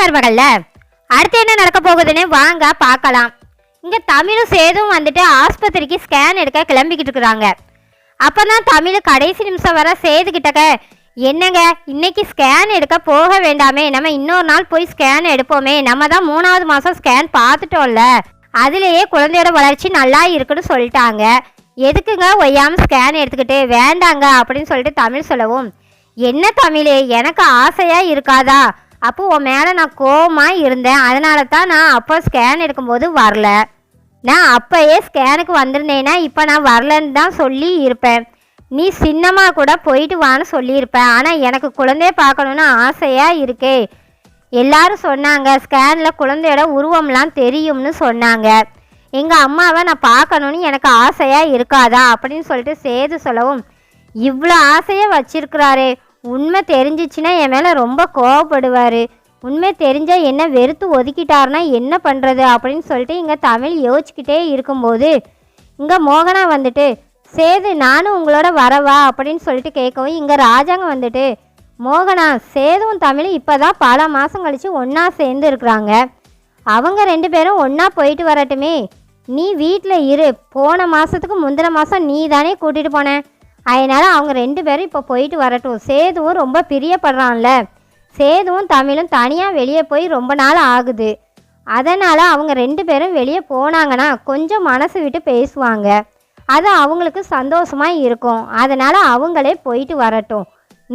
மருமகள்ல? அடுத்து என்ன நடக்க போகுதுன்னு வாங்க பார்க்கலாம். இங்க தமிழும் சேதும் வந்துட்டு ஆஸ்பத்திரிக்கு ஸ்கேன் எடுக்க கிளம்பிக்கிட்டு இருக்கிறாங்க. அப்பதான் தமிழ் கடைசி நிமிஷம் வர சேது கிட்டக்க என்னங்க இன்னைக்கு ஸ்கேன் எடுக்க போக வேண்டாமே நம்ம இன்னொரு நாள் போய் ஸ்கேன் எடுப்போமே நம்ம தான் மூணாவது மாசம் ஸ்கேன் பார்த்துட்டோம்ல. அதுலேயே குழந்தையோட வளர்ச்சி நல்லா இருக்குன்னு சொல்லிட்டாங்க. எதுக்குங்க ஒய்யாம ஸ்கேன் எடுத்துக்கிட்டு வேண்டாங்க அப்படின்னு சொல்லிட்டு தமிழ் சொல்லவும் என்ன தமிழ் எனக்கு ஆசையா இருக்காதா? அப்போ உன் மேலே நான் கோபமாக இருந்தேன். அதனால தான் நான் அப்போ ஸ்கேன் எடுக்கும்போது வரல. நான் அப்போயே ஸ்கேனுக்கு வந்திருந்தேன்னா இப்போ நான் வரலன்னு தான் சொல்லி இருப்பேன். நீ சின்னமாக கூட போயிட்டு வான்னு சொல்லியிருப்பேன் ஆனால் எனக்கு குழந்தைய பார்க்கணுன்னு ஆசையாக இருக்கே. எல்லாரும் சொன்னாங்க ஸ்கேனில் குழந்தையோட உருவம்லாம் தெரியும்னு சொன்னாங்க. எங்கள் அம்மாவை நான் பார்க்கணுன்னு எனக்கு ஆசையாக இருக்காதா? அப்படின்னு சொல்லிட்டு சேது சொல்லவும் இவ்வளோ ஆசையை வச்சிருக்கிறாரே. உண்மை தெரிஞ்சிச்சுன்னா என் மேலே ரொம்ப கோவப்படுவார். உண்மை தெரிஞ்சால் என்ன வெறுத்து ஒதுக்கிட்டாருன்னா என்ன பண்ணுறது அப்படின்னு சொல்லிட்டு இங்கே தமிழ் யோசிச்சுக்கிட்டே இருக்கும்போது இங்கே மோகனா வந்துட்டு சேது நானும் உங்களோட வரவா அப்படின்னு சொல்லிட்டு கேட்கவும் இங்கே ராஜாங்க வந்துட்டு மோகனா சேதுவும் தமிழும் இப்போ தான் பல மாதம் கழித்து ஒன்றா சேர்ந்து இருக்கிறாங்க. அவங்க ரெண்டு பேரும் ஒன்றா போயிட்டு வரட்டுமே. நீ வீட்டில் இரு. போன மாதத்துக்கு முந்தின மாதம் நீ தானே கூட்டிகிட்டு போன. அதனால் அவங்க ரெண்டு பேரும் இப்போ போயிட்டு வரட்டும். சேதுவும் ரொம்ப பிரியப்படுறான்ல. சேதுவும் தமிழும் தனியாக வெளியே போய் ரொம்ப நாள் ஆகுது. அதனால் அவங்க ரெண்டு பேரும் வெளியே போனாங்கன்னா கொஞ்சம் மனசு விட்டு பேசுவாங்க. அது அவங்களுக்கு சந்தோஷமாக இருக்கும். அதனால் அவங்களே போயிட்டு வரட்டும்.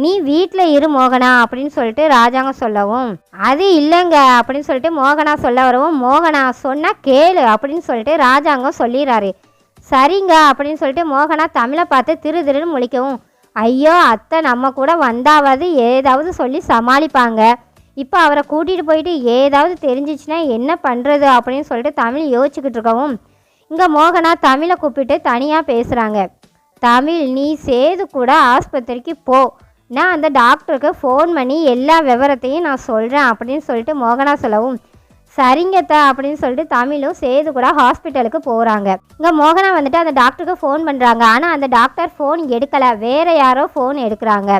நீ வீட்டில் இரு மோகனா அப்படின்னு சொல்லிட்டு ராஜாங்க சொல்லவும் அது இல்லைங்க அப்படின்னு சொல்லிட்டு மோகனா சொல்ல வரவும் மோகனா சொன்னால் கேளு அப்படின்னு சொல்லிட்டு ராஜாங்கம் சொல்லிடுறாரு. சரிங்க அப்படின்னு சொல்லிட்டு மோகனா தமிழை பார்த்து திரு திருன்னு முழிக்கவும். ஐயோ அத்தை நம்ம கூட வந்தாவது ஏதாவது சொல்லி சமாளிப்பாங்க. இப்போ அவரை கூட்டிகிட்டு போயிட்டு ஏதாவது தெரிஞ்சிச்சுன்னா என்ன பண்ணுறது அப்படின்னு சொல்லிட்டு தமிழ் யோசிச்சுக்கிட்டு இருக்கவும். இங்கே மோகனா தமிழை கூப்பிட்டு தனியாக பேசுகிறாங்க தமிழ் நீ சேது கூட ஆஸ்பத்திரிக்கு போ. நான் அந்த டாக்டருக்கு ஃபோன் பண்ணி எல்லா விவரத்தையும் நான் சொல்கிறேன் அப்படின்னு சொல்லிட்டு மோகனா சொல்லவும். சரிங்கத்த அப்படின்னு சொல்லிட்டு தமிழும் சேது கூட ஹாஸ்பிட்டலுக்கு போகிறாங்க இங்கே மோகனா வந்துட்டு அந்த டாக்டருக்கு ஃபோன் பண்ணுறாங்க ஆனால் அந்த டாக்டர் ஃபோன் எடுக்கலை. வேற யாரோ ஃபோன் எடுக்கிறாங்க.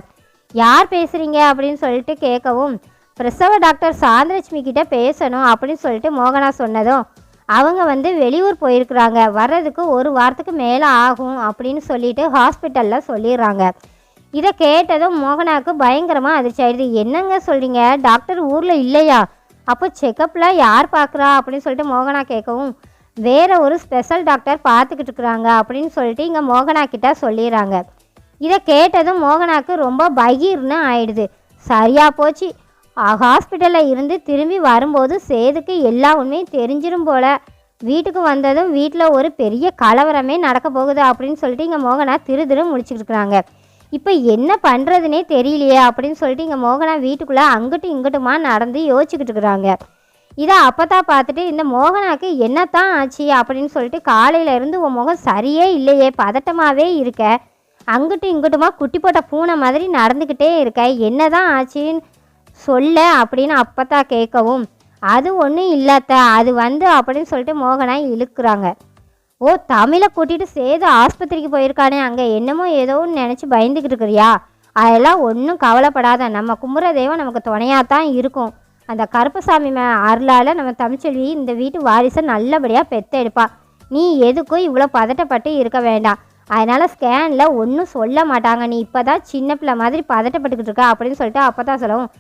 யார் பேசுகிறீங்க அப்படின்னு சொல்லிட்டு கேட்கவும் பிரசவ டாக்டர் சாந்தலட்சுமி கிட்ட பேசணும் அப்படின்னு சொல்லிட்டு மோகனா சொன்னதும் அவங்க வந்து வெளியூர் போயிருக்கிறாங்க. வர்றதுக்கு ஒரு வாரத்துக்கு மேலே ஆகும் அப்படின்னு சொல்லிட்டு ஹாஸ்பிட்டலில் சொல்லிடுறாங்க. இதை கேட்டதும் மோகனாவுக்கு பயங்கரமாக அதிர்ச்சி ஆயிடுது. என்னங்க சொல்கிறீங்க டாக்டர் ஊரில் இல்லையா? அப்போ செக்கப்பில் யார் பார்க்குறா அப்படின்னு சொல்லிட்டு மோகனா கேட்கவும் வேற ஒரு ஸ்பெஷல் டாக்டர் பார்த்துக்கிட்டு இருக்கிறாங்க அப்படின்னு சொல்லிட்டு இங்கே மோகனா கிட்ட சொல்லிடுறாங்க. இதை கேட்டதும் மோகனாக்கு ரொம்ப பகீர்னு ஆயிடுது. சரியாக போச்சு. ஹாஸ்பிட்டலில் இருந்து திரும்பி வரும்போது சேதுக்கு எல்லா உண்மையும் தெரிஞ்சிடும் போல. வீட்டுக்கு வந்ததும் வீட்டில் ஒரு பெரிய கலவரமே நடக்க போகுது அப்படின்னு சொல்லிட்டு இங்கே மோகனா திரு திரு முடிச்சுக்கிட்டு இருக்கிறாங்க. இப்போ என்ன பண்ணுறதுனே தெரியலையே அப்படின்னு சொல்லிட்டு இங்கே மோகனா வீட்டுக்குள்ளே அங்கிட்டும் இங்கிட்டுமா நடந்து யோசிச்சுக்கிட்டு இருக்கிறாங்க. இதை அப்பதான் பார்த்துட்டு இந்த மோகனாக்கு என்னத்தான் ஆச்சு அப்படின்னு சொல்லிட்டு காலையிலேருந்து உன் முகம் சரியே இல்லையே பதட்டமாகவே இருக்க. அங்கிட்டும் இங்கிட்டுமா குட்டி போட்ட பூனை மாதிரி நடந்துக்கிட்டே இருக்க. என்னதான் ஆச்சுன்னு சொல்ல அப்படின்னு அப்போ தான் கேட்கவும் அது ஒன்றும் இல்லாத்த அது வந்து அப்படின்னு சொல்லிட்டு மோகனா இழுக்கிறாங்க. ஓ தமிழை கூட்டிகிட்டு சேது ஆஸ்பத்திரிக்கு போயிருக்கானே அங்கே என்னமோ ஏதோ ஒன்று நினச்சி பயந்துக்கிட்டு இருக்கிறியா? அதெல்லாம் ஒன்றும் கவலைப்படாத நம்ம கும்புற தெய்வம் நமக்கு துணையாக தான் இருக்கும். அந்த கருப்பசாமி மே அருளால் நம்ம தமிழ்ச்செல்வி இந்த வீட்டு வாரிசை நல்லபடியாக பெத்தெடுப்பா. நீ எதுக்கும் இவ்வளோ பதட்டப்பட்டு இருக்க வேண்டாம். அதனால் ஸ்கேனில் ஒன்றும் சொல்ல மாட்டாங்க. நீ இப்போ தான் சின்ன பிள்ளை மாதிரி பதட்டப்பட்டுக்கிட்டு இருக்க அப்படின்னு சொல்லிட்டு அப்போ தான் சொல்லவும்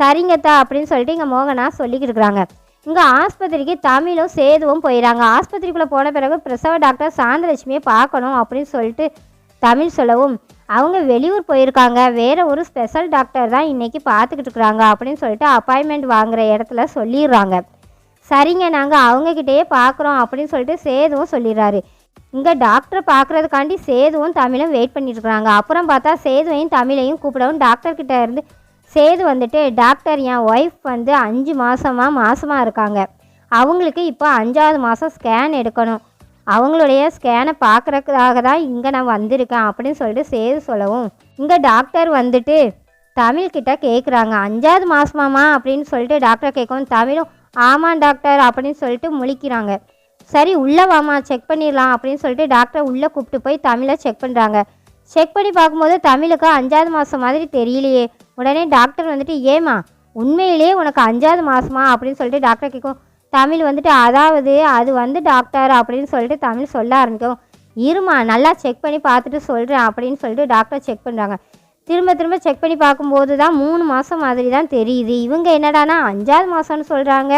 சரிங்கத்தா அப்படின்னு சொல்லிட்டு இங்கே மோகனா சொல்லிக்கிட்டு இருக்கிறாங்க. இங்கே ஆஸ்பத்திரிக்கு தமிழும் சேதுவும் போயிடறாங்க ஆஸ்பத்திரிக்குள்ளே போன பிறகு பிரசவ டாக்டர் சாந்தலட்சுமியை பார்க்கணும் அப்படின்னு சொல்லிட்டு தமிழ் சொல்லவும் அவங்க வெளியூர் போயிருக்காங்க. வேறு ஒரு ஸ்பெஷல் டாக்டர் தான் இன்றைக்கி பார்த்துக்கிட்டு இருக்கிறாங்க. அப்படின்னு சொல்லிட்டு அப்பாயின்மெண்ட் வாங்குற இடத்துல சொல்லிடுறாங்க. சரிங்க நாங்கள் அவங்கக்கிட்டேயே பார்க்குறோம். அப்படின்னு சொல்லிட்டு சேதுவும் சொல்லிடுறாரு. இங்கே டாக்டர் பார்க்குறதுக்காண்டி சேதுவும் தமிழும் வெயிட் பண்ணிட்டுருக்குறாங்க அப்புறம் பார்த்தா சேதுவையும் தமிழையும் கூப்பிடவும் டாக்டர்கிட்ட இருந்து சேது வந்துட்டு டாக்டர் என் ஒய்ஃப் வந்து அஞ்சு மாதமாக மாதமாக இருக்காங்க. அவங்களுக்கு இப்போ அஞ்சாவது மாதம் ஸ்கேன் எடுக்கணும். அவங்களுடைய ஸ்கேனை பார்க்குறதுக்காக தான் இங்கே நான் வந்திருக்கேன் அப்படின்னு சொல்லிட்டு சேது சொல்லவும். இங்கே டாக்டர் வந்துட்டு தமிழ்கிட்ட கேட்குறாங்க அஞ்சாவது மாதமாமா அப்படின்னு சொல்லிட்டு டாக்டர் கேட்கவும் தமிழும் ஆமாம் டாக்டர் அப்படின்னு சொல்லிட்டு முழிக்கிறாங்க. சரி உள்ளே வாமா செக் பண்ணிடலாம் அப்படின்னு சொல்லிட்டு டாக்டர் உள்ளே கூப்பிட்டு போய் தமிழை செக் பண்ணுறாங்க செக் பண்ணி பார்க்கும்போது தமிழுக்கு அஞ்சாவது மாதம் மாதிரி தெரியலையே. உடனே டாக்டர் வந்துட்டு ஏமா உண்மையிலேயே உனக்கு அஞ்சாவது மாதமா அப்படின்னு சொல்லிட்டு டாக்டர் கேட்கும். தமிழ் வந்துட்டு அதாவது அது வந்து டாக்டர் அப்படின்னு சொல்லிட்டு தமிழ் சொல்ல ஆரம்பிக்கும். இருமா நல்லா செக் பண்ணி பார்த்துட்டு சொல்கிறேன் அப்படின்னு சொல்லிட்டு டாக்டர் செக் பண்ணுறாங்க திரும்ப திரும்ப செக் பண்ணி பார்க்கும்போது தான் மூணு மாதம் மாதிரி தான் தெரியுது. இவங்க என்னடானா அஞ்சாவது மாதம்னு சொல்கிறாங்க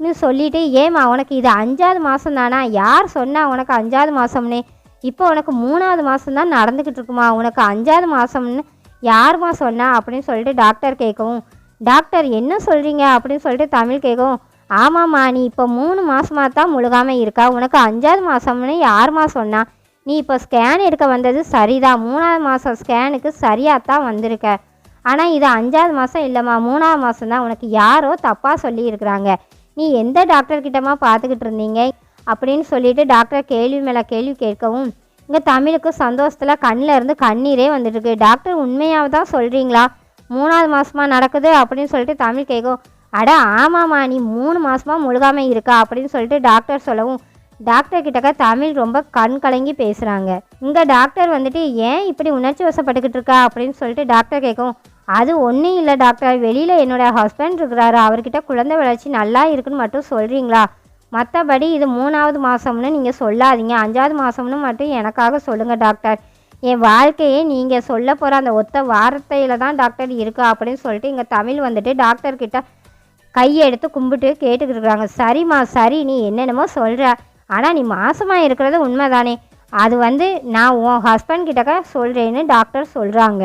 ன்னு சொல்லிட்டு ஏம்மா உனக்கு இது அஞ்சாவது மாதம் தானா? யார் சொன்னால் உனக்கு அஞ்சாவது மாதம்னே இப்போ உனக்கு மூணாவது மாதம் தான் நடந்துக்கிட்டு இருக்குமா? உனக்கு அஞ்சாவது மாதம்னு யாரும்மா சொன்னா? அப்படின்னு சொல்லிட்டு டாக்டர் கேட்கவும் டாக்டர் என்ன சொல்கிறீங்க அப்படின்னு சொல்லிட்டு தமிழ் கேட்கவும் ஆமாம்மா நீ இப்போ மூணு மாதமாக தான் முழுகாமல் இருக்கா? உனக்கு அஞ்சாவது மாதம்னு யாரும்மா சொன்னா? நீ இப்போ ஸ்கேன் எடுக்க வந்தது சரிதான் மூணாவது மாதம் ஸ்கேனுக்கு சரியாக தான் வந்திருக்க. ஆனால் இது அஞ்சாவது மாதம் இல்லைம்மா மூணாவது மாதம் தான் உனக்கு யாரோ தப்பாக சொல்லியிருக்கிறாங்க. நீ எந்த டாக்டர்கிட்டமா பார்த்துக்கிட்டு இருந்தீங்க? அப்படின்னு சொல்லிட்டு டாக்டர் கேள்வி மேலே கேள்வி கேட்கவும் இங்கே தமிழுக்கு சந்தோஷத்தில் கண்ணில் இருந்து கண்ணீரே வந்துட்டுருக்கு. டாக்டர் உண்மையாக தான் சொல்கிறீங்களா மூணாவது மாதமாக நடக்குது அப்படின்னு சொல்லிட்டு தமிழ் கேட்கும் அட ஆமாம்மா நீ மூணு மாதமாக முழுகாமல் இருக்கா அப்படின்னு சொல்லிட்டு டாக்டர் சொல்லவும் டாக்டர் கிட்டக்க தமிழ் ரொம்ப கண் கலங்கி பேசுகிறாங்க இங்கே டாக்டர் வந்துட்டு ஏன் இப்படி உணர்ச்சி வசப்பட்டுக்கிட்டு இருக்கா அப்படின்னு சொல்லிட்டு டாக்டர் கேட்கும் அது ஒன்றும் இல்லை டாக்டர். வெளியில் என்னோட ஹஸ்பண்ட் இருக்கிறாரு. அவர்கிட்ட குழந்தை வளர்ச்சி நல்லா இருக்குன்னு மட்டும் சொல்கிறீங்களா மற்றபடி இது மூணாவது மாதம்னு நீங்கள் சொல்லாதீங்க. அஞ்சாவது மாதம்னு மட்டும் எனக்காக சொல்லுங்கள் டாக்டர். என் வாழ்க்கையே நீங்கள் சொல்ல போகிற அந்த ஒத்த வார்த்தையில் தான் டாக்டர் இருக்கு அப்படின்னு சொல்லிட்டு இங்கே தமிழ் வந்துட்டு டாக்டர்கிட்ட கையெடுத்து கும்பிட்டு கேட்டுக்கிட்டு இருக்கிறாங்க சரிம்மா சரி நீ என்னென்னமோ சொல்கிற ஆனால் நீ மாசமாக இருக்கிறது உண்மைதானே. அது வந்து நான் உன் ஹஸ்பண்ட் கிட்டக்க சொல்கிறேன்னு டாக்டர் சொல்கிறாங்க